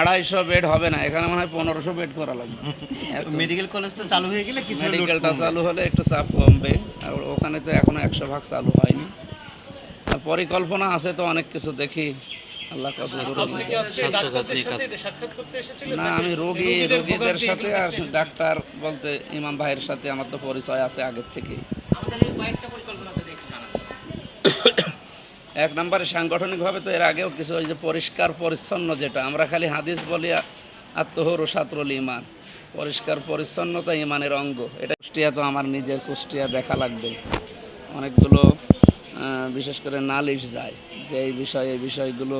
আড়াইশো বেড হবে না এখানে মনে হয় পনেরোশো বেড করা লাগবে। মেডিকেল কলেজটা চালু হয়ে গেলে কিছু মেডিকেলটা চালু হলে একটু চাপ কমবে আর ওখানে তো এখনও একশো ভাগ চালু হয়নি। আর পরিকল্পনা আছে তো অনেক কিছু দেখি আল্লাহ না আমি রোগী রোগীদের সাথে আর ডাক্তার বলতে ইমাম ভাইয়ের সাথে আমার তো পরিচয় আছে আগের থেকে এক নম্বরে সাংগঠনিকভাবে তো এর আগেও কিছু ওই যে পরিষ্কার পরিচ্ছন্ন যেটা, আমরা খালি হাদিস বলি আত্মহর ও সাতরল ইমান পরিষ্কার পরিচ্ছন্নতা ইমানের অঙ্গ। এটা কুষ্টিয়া তো আমার নিজের কুষ্টিয়া দেখা লাগবে। অনেকগুলো বিশেষ করে নালিশ যায় যে এই বিষয়, এই বিষয়গুলো,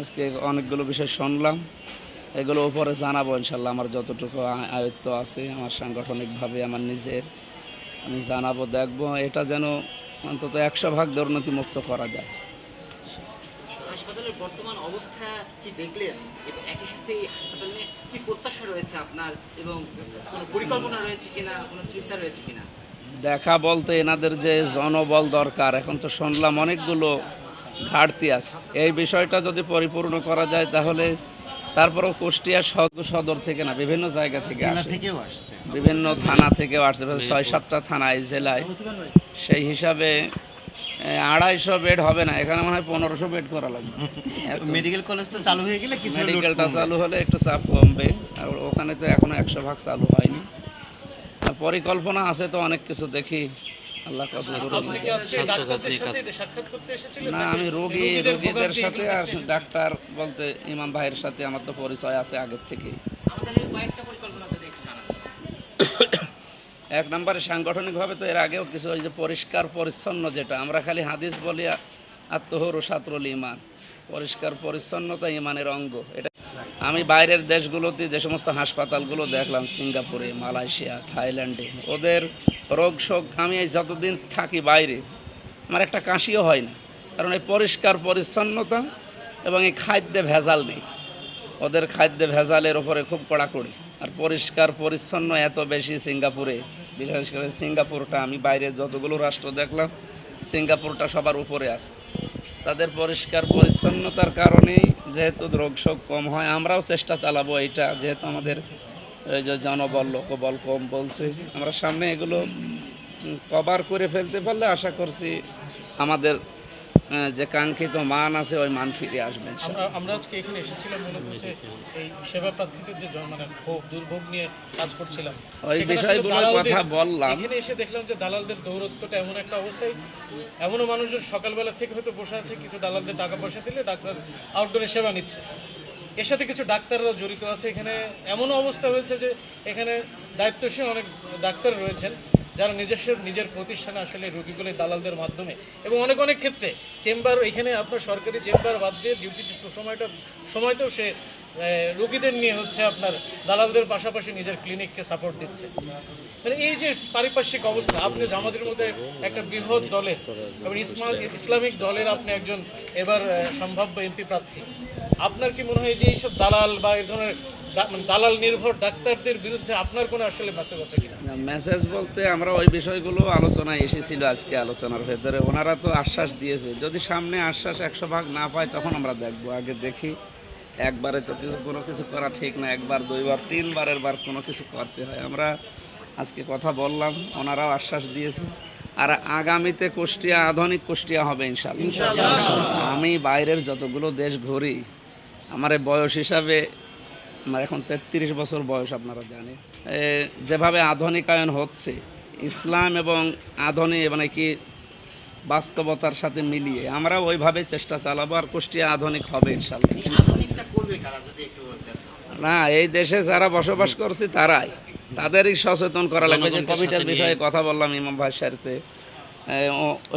আজকে অনেকগুলো বিষয় শুনলাম। এগুলো উপরে জানাব ইনশাল্লাহ, আমার যতটুকু আয়ত্ত আছে, আমার সাংগঠনিকভাবে, আমার নিজের, আমি জানাব, দেখব। এটা যেন অন্তত একশো ভাগ দুর্নীতিমুক্ত করা যায়। বর্তমান অবস্থা কি দেখলেন? এবং একই সাথে এই হাসপাতাল নিয়ে কি প্রত্যাশা রয়েছে আপনার? এবং কোনো পরিকল্পনা রয়েছে কিনা? কোনো চিন্তা রয়েছে কিনা? দেখা বলতে এনাদের যে জনবল দরকার এখন তো শুনলাম অনেকগুলো ঘাটতি আছে। এই বিষয়টা যদি পরিপূর্ণ করা যায় তাহলে তারপরেও কুষ্টিয়া সদর সদর থেকে না বিভিন্ন জায়গা থেকে আসে। বিভিন্ন থানা থেকেও আসছে ছয় সাতটা থানা এই জেলায়। সেই হিসাবে আড়াইশো বেড হবে না। এখানে মনে হয় পনেরোশো বেড করা লাগবে। মেডিকেল কলেজটা চালু হয়ে গেলে কিছু মেডিকেলটা চালু হলে একটু চাপ কমবে। আর ওখানে তো এখনও একশো ভাগ চালু হয়নি। আর পরিকল্পনা আছে তো অনেক কিছু দেখি। আল্লাহ না আমি রোগী রোগীদের সাথে আর ডাক্তার বলতে ইমাম ভাইয়ের সাথে আমার তো পরিচয় আছে আগের থেকে এক নম্বরে সাংগঠনিকভাবে তো এর আগেও কিছু ওই যে পরিষ্কার, পরিচ্ছন্ন যেটা, আমরা খালি হাদিস বলি আত্মহর সাতরল ইমান। পরিষ্কার, পরিচ্ছন্নতা ইমানের অঙ্গ। এটা আমি বাইরের দেশগুলোতে যে সমস্ত হাসপাতালগুলো দেখলাম, সিঙ্গাপুরে, মালয়েশিয়া, থাইল্যান্ডে, ওদের রোগ শোক, আমি এই যতদিন থাকি বাইরে, আমার একটা কাশিও হয় না। কারণ এই পরিষ্কার, পরিচ্ছন্নতা এবং এই খাদ্যে ভেজাল নেই। ওদের খাদ্যে ভেজালের ওপরে খুব কড়াকড়ি। আর পরিষ্কার, পরিচ্ছন্ন এত বেশি সিঙ্গাপুরে। বিশেষ করে সিঙ্গাপুরটা, আমি বাইরে যতগুলো রাষ্ট্র দেখলাম, সিঙ্গাপুরটা সবার উপরে আছে। তাদের পরিষ্কার পরিচ্ছন্নতার কারণেই যেহেতু রোগশোক কম হয়, আমরাও চেষ্টা চালাবো এটা যেহেতু আমাদের যে জনবল, লোকবল কম বলছে, আমরা সামনে এগুলো কভার করে ফেলতে পারলে আশা করছি আমাদের যে কাঙ্ক্ষিত মান আছে ওই মান ফিরে আসবে আমরা আজকে এখানে এসেছিলাম মূলত যে এই সেবা প্রার্থীদের যে মানে ভোগ দুর্ভোগ নিয়ে কাজ করছিলাম। ওই বিষয়গুলোর কথা বললাম। এখানে এসে দেখলাম যে দালালদের দৌরত্বটা এমন একটা অবস্থায় এমনও মানুষজন সকালবেলা থেকে হয়তো বসে আছে কিছু দালালদের টাকা পয়সা দিলে ডাক্তার আউটডোরে সেবা নিচ্ছে। এর সাথে কিছু ডাক্তাররা জড়িত আছে এখানে। এমনও অবস্থা হয়েছে যে এখানে দায়িত্বশীল অনেক ডাক্তার রয়েছেন। যারা নিজস্ব নিজের প্রতিষ্ঠানে আসলে রুগীগুলি দালালদের মাধ্যমে এবং অনেক অনেক ক্ষেত্রে চেম্বার, এখানে আপনার সরকারি চেম্বার বাদ দিয়ে ডিউটি সময়টা, সময়তেও সে রোগীদের নিয়ে হচ্ছে আপনার দালালদের পাশাপাশি নিজের ক্লিনিককে সাপোর্ট দিচ্ছে। মানে এই যে পারিপার্শ্বিক অবস্থা, আপনি জামাতের মধ্যে একটা বৃহৎ দলের, এবং ইসমাল ইসলামিক দলের আপনি একজন এবার সম্ভাব্য এমপি প্রার্থী। আপনার কি মনে হয় যে এইসব দালাল বা এই ধরনের মানে দালাল নির্ভর ডাক্তারদের বিরুদ্ধে আপনার কোনো আসলে মেসেজ আছে কিনা? মেসেজ বলতে আমরা ওই বিষয়গুলো আলোচনায় এসেছিল আজকে আলোচনার ভেতরে। ওনারা তো আশ্বাস দিয়েছে, যদি সামনে আশ্বাস একশো ভাগ না পায়, তখন আমরা দেখব, আগে দেখি। একবারে তো কিছু কোনো কিছু করা ঠিক না একবার দুইবার তিনবারের বার কোনো কিছু করতে হয়। আমরা আজকে কথা বললাম ওনারাও আশ্বাস দিয়েছে আর আগামীতে কুষ্টিয়া আধুনিক কুষ্টিয়া হবে ইনশাল্লাহ আমি বাইরের যতগুলো দেশ ঘুরি আমার বয়স হিসাবে আমার এখন তেত্রিশ বছর বয়স আপনারা জানেন। যেভাবে আধুনিকায়ন হচ্ছে ইসলাম এবং আধুনিক মানে কি বাস্তবতার সাথে মিলিয়ে। আমরা ওইভাবে চেষ্টা চালাবো আর কুষ্টিয়া আধুনিক হবে ইনশাল্লাহ। আধুনিকটা করবে কারা যদি একটু বলতেন? না এই দেশে যারা বসবাস করছে তারাই। তাদেরই সচেতন করা লাগবে। যে কোভিডের বিষয়ে কথা বললাম ইমাম ভাইয়ের সাথে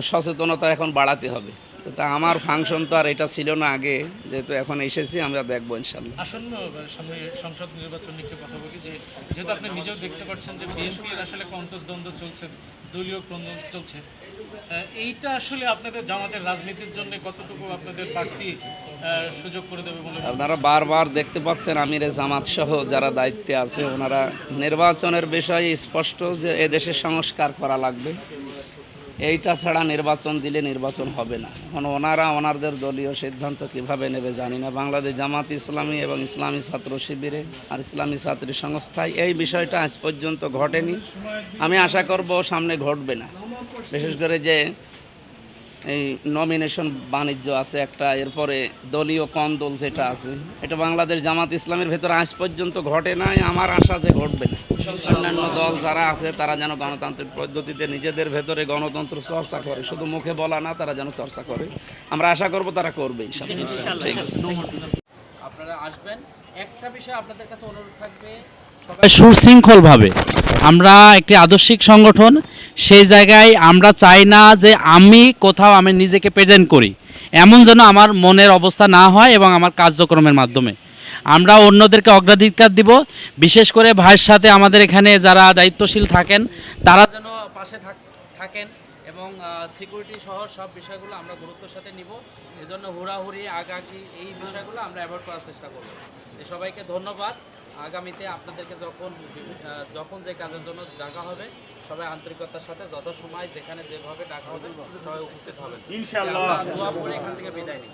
সচেতনতা এখন বাড়াতে হবে। তা আমার ফাংশন তো আর এটা ছিল না আগে যেহেতু এখন এসেছি আমরা দেখব ইনশাল্লাহ। আসন্ন সামনে সংসদ নির্বাচন নিয়ে কথা বলি যে যেহেতু আপনি নিজেও দেখতে পাচ্ছেন যে বিএনপির আসলে একটা অন্তর্দ্বন্দ্ব চলছে দলীয় চলছে এইটা আসলে আপনাদের জামাতের রাজনীতির জন্য কতটুকু আপনাদের প্রার্থী সুযোগ করে দেবে বলে আপনারা বারবার দেখতে পাচ্ছেন আমিরে জামাত সহ যারা দায়িত্বে আছে, ওনারা নির্বাচনের বিষয়ে স্পষ্ট যে এদেশে সংস্কার করা লাগবে। এইটা ছাড়া নির্বাচন দিলে নির্বাচন হবে না। এখন ওনারা ওনারদের দলীয় সিদ্ধান্ত কীভাবে নেবে জানি না। বাংলাদেশ জামাত ইসলামী এবং ইসলামী ছাত্র শিবিরে আর ইসলামী ছাত্রী সংস্থায় এই বিষয়টা আজ পর্যন্ত ঘটেনি। আমি আশা করব সামনে ঘটবে না। বিশেষ করে যে এই নমিনেশন বাণিজ্য আছে একটা এরপরে দলীয় কন্দল যেটা আছে এটা বাংলাদেশ জামাত ইসলামের ভেতরে আজ পর্যন্ত ঘটে নাই আমার আশা যে ঘটবে না। অন্যান্য দল যারা আছে তারা যেন গণতান্ত্রিক পদ্ধতিতে নিজেদের ভেতরে গণতন্ত্র চর্চা করে শুধু মুখে বলা না তারা যেন চর্চা করে। আমরা আশা করব তারা করবে ইনশাআল্লাহ। ঠিক আছে। আপনারা আসবেন। একটা বিষয় আপনাদের কাছে অনুরোধ থাকবে সুশৃঙ্খলভাবে। আমরা একটি আদর্শিক সংগঠন, সেই জায়গায় আমরা চাই না যে আমি কোথাও আমি নিজেকে প্রেজেন্ট করি। এমন যেন আমার মনের অবস্থা না হয় এবং আমার কার্যক্রমের মাধ্যমে। আমরা অন্যদেরকে অগ্রাধিকার দিব, বিশেষ করে ভাইয়ের সাথে আমাদের এখানে যারা দায়িত্বশীল থাকেন, তারা যেন পাশে থাকেন এবং সিকিউরিটি সহ সব বিষয়গুলো আমরা গুরুত্বের সাথে নিব। এজন্য হুড়াহুড়ি, আগাগি এই বিষয়গুলো আমরা অ্যাভয়েড করার চেষ্টা করব। সবাইকে ধন্যবাদ। আগামীতে আপনাদেরকে যখন যখন যে কাজের জন্য ডাকা হবে সবাই আন্তরিকতার সাথে যত সময় যেখানে যেভাবে ডাকা হবে সবাই উপস্থিত হবেন। ইনশাআল্লাহ। দোয়া করে এখান থেকে বিদায় নিই।